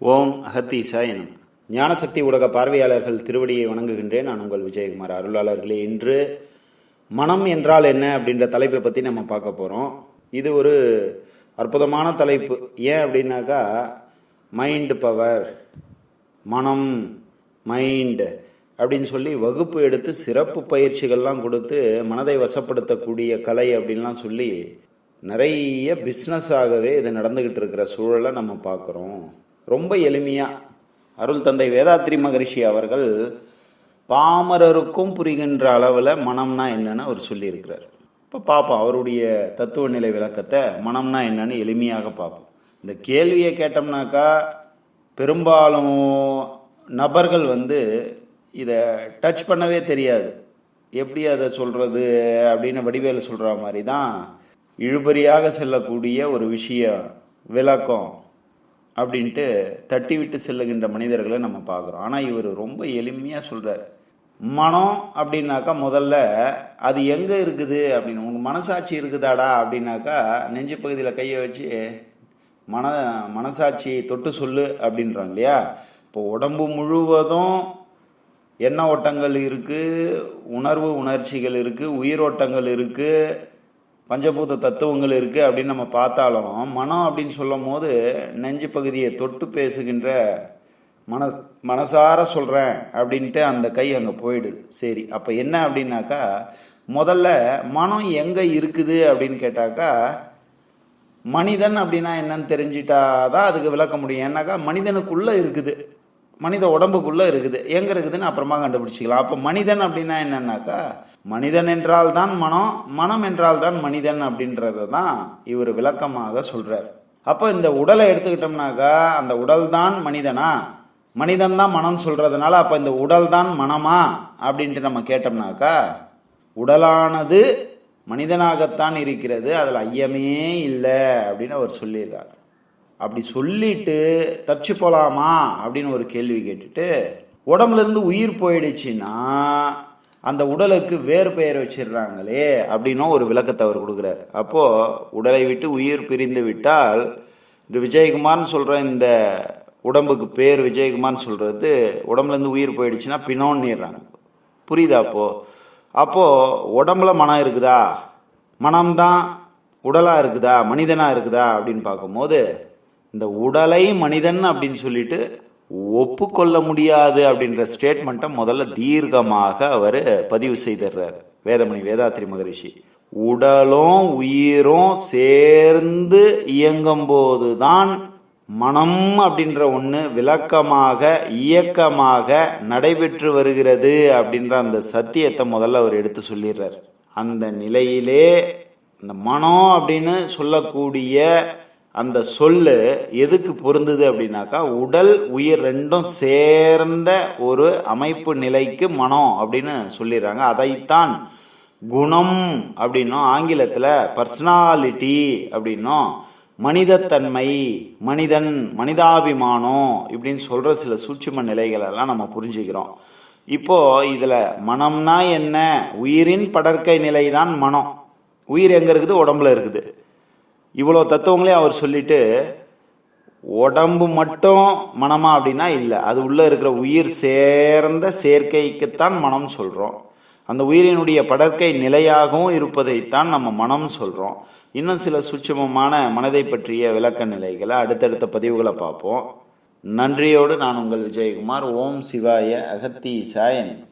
ஓம் அகத்தீசாயனம் ஞானசக்தி ஊடக பார்வையாளர்கள் திருவடியை வணங்குகின்றேன். நான் உங்கள் விஜயகுமார் அருளாளர்களே. இன்று மனம் என்றால் என்ன அப்படின்ற தலைப்பை பற்றி நம்ம பார்க்க போகிறோம் இது ஒரு அற்புதமான தலைப்பு. ஏன் அப்படின்னாக்கா மைண்ட் பவர் மனம் மைண்டு அப்படின்னு சொல்லி வகுப்பு எடுத்து சிறப்பு பயிற்சிகள்லாம் கொடுத்து மனதை வசப்படுத்தக்கூடிய கலை அப்படின்லாம் சொல்லி நிறைய பிஸ்னஸாகவே இது நடந்துக்கிட்டு இருக்கிற சூழலை நம்ம பார்க்குறோம். ரொம்ப எளிமையாக அருள் தந்தை வேதாத்ரி மகரிஷி அவர்கள் பாமரருக்கும் புரிகின்ற அளவில் மனம்னா என்னன்னு அவர் சொல்லியிருக்கிறார். இப்போ பார்ப்போம் அவருடைய தத்துவ நிலை விளக்கத்தை மனம்னா என்னன்னு எளிமையாக பார்ப்போம் இந்த கேள்வியை கேட்டோம்னாக்கா பெரும்பாலும் நபர்கள் வந்து இதை டச் பண்ணவே தெரியாது. எப்படி அதை சொல்கிறது அப்படின்னு வடிவேலு சொல்கிற மாதிரி தான் இழுபறியாக செல்லக்கூடிய ஒரு விஷயம் விளக்கம். அப்படின்ட்டு தட்டி விட்டு செல்லுகின்ற மனிதர்களை நம்ம பார்க்குறோம். ஆனால் இவர் ரொம்ப எளிமையாக சொல்கிறார் மனம் அப்படின்னாக்கா முதல்ல அது எங்கே இருக்குது அப்படின்னு உங்கள் மனசாட்சி இருக்குதாடா அப்படின்னாக்கா நெஞ்சு பகுதியில் கையை வச்சு மன மனசாட்சி தொட்டு சொல்லு அப்படின்றாங்க இல்லையா? இப்போ உடம்பு முழுவதும் எண்ண ஓட்டங்கள் இருக்குது உணர்வு உணர்ச்சிகள் இருக்குது உயிரோட்டங்கள் இருக்குது பஞ்சபூத தத்துவங்கள் இருக்குது அப்படின்னு நம்ம பார்த்தாலும் மனம் அப்படின்னு சொல்லும் போது நெஞ்சு பகுதியை தொட்டு பேசுகின்ற மன மனசார சொல்கிறேன் அப்படின்ட்டு அந்த கை அங்கே போயிடுது. சரி அப்போ என்ன அப்படின்னாக்கா முதல்ல மனம் எங்கே இருக்குது அப்படின்னு கேட்டாக்கா மனிதன் அப்படின்னா என்னன்னு தெரிஞ்சிட்டாதான் அதுக்கு விளக்க முடியும். ஏன்னாக்கா மனிதனுக்குள்ளே இருக்குது. மனித உடம்புக்குள்ளே இருக்குது. எங்கே இருக்குதுன்னு அப்புறமா கண்டுபிடிச்சிக்கலாம். அப்போ மனிதன் அப்படின்னா என்னன்னாக்கா மனிதன் என்றால் தான் மனம் மனம் என்றால் தான் மனிதன் அப்படின்றத தான் இவர் விளக்கமாக சொல்கிறார் அப்போ இந்த உடலை எடுத்துக்கிட்டோம்னாக்கா அந்த உடல் தான் மனிதனா? மனிதன் தான் மனம் சொல்கிறதுனால அப்போ இந்த உடல் தான் மனமா? அப்படின்ட்டு நம்ம கேட்டோம்னாக்கா உடலானது மனிதனாகத்தான் இருக்கிறது அதில் ஐயமே இல்லை அப்படின்னு அவர் சொல்லிடுறார். அப்படி சொல்லிட்டு தப்பிச்சு போகலாமா அப்படின்னு ஒரு கேள்வி கேட்டுட்டு உடம்புலேருந்து உயிர் போயிடுச்சுன்னா அந்த உடலுக்கு வேறு பெயர் வச்சிடுறாங்களே அப்படின்னும் ஒரு விளக்கத்தை அவர் கொடுக்குறாரு. அப்போது உடலை விட்டு உயிர் பிரிந்து விட்டால் இந்த விஜயகுமார்னு சொல்கிற இந்த உடம்புக்கு பேர் விஜயகுமார்னு சொல்கிறது உடம்புலேருந்து உயிர் போயிடுச்சுன்னா பினோன்னிடுறாங்க புரியுதா அப்போது அப்போது உடம்புல மனம் இருக்குதா? மனம்தான் உடலாக இருக்குதா? மனிதனாக இருக்குதா? அப்படின்னு பார்க்கும்போது இந்த உடலை மனிதன் அப்படின்னு சொல்லிட்டு ஒப்புக்கொள்ள முடியாது அப்படின்ற ஸ்டேட்மெண்ட்டை முதல்ல தீர்க்கமாக அவர் பதிவு செய்திடுறார். வேதமணி வேதாத்ரி மகரிஷி. உடலும் உயிரும் சேர்ந்து இயங்கும் போதுதான் மனம் அப்படின்ற ஒன்று விளக்கமாக இயக்கமாக நடைபெற்று வருகிறது அப்படின்ற அந்த சத்தியத்தை முதல்ல அவர் எடுத்து சொல்லிடுறார். அந்த நிலையிலே இந்த மனம் அப்படின்னு சொல்லக்கூடிய அந்த சொல்லு எதுக்கு பொருந்தது அப்படின்னாக்கா உடல் உயிர் ரெண்டும் சேர்ந்த ஒரு அமைப்பு நிலைக்கு மனம் அப்படின்னு சொல்லிடுறாங்க. அதைத்தான் குணம் அப்படின்னும் ஆங்கிலத்தில் பர்சனாலிட்டி அப்படின்னும் மனிதத்தன்மை மனிதன் மனிதாபிமானம் இப்படின்னு சொல்கிற சில சூட்சும நிலைகளெல்லாம் நம்ம புரிஞ்சுக்கிறோம். இப்போது இதில் மனம்னா என்ன? உயிரின் படற்கை நிலை தான் மனம். உயிர் எங்கே இருக்குது? உடம்புல இருக்குது. இவ்வளோ தத்துவங்களையும் அவர் சொல்லிட்டு உடம்பு மட்டும் மனமா அப்படின்னா இல்லை. அது உள்ளே இருக்கிற உயிர் சேர்ந்த சேர்க்கைக்குத்தான் மனம் சொல்கிறோம் அந்த உயிரினுடைய படற்கை நிலையாகவும் இருப்பதைத்தான் நம்ம மனம் சொல்கிறோம் இன்னும் சில சுட்சமமான மனதை பற்றிய விளக்க நிலைகளை அடுத்தடுத்த பதிவுகளை பார்ப்போம். நன்றியோடு நான் உங்கள் விஜயகுமார். ஓம் சிவாய அகத்தி சாயன்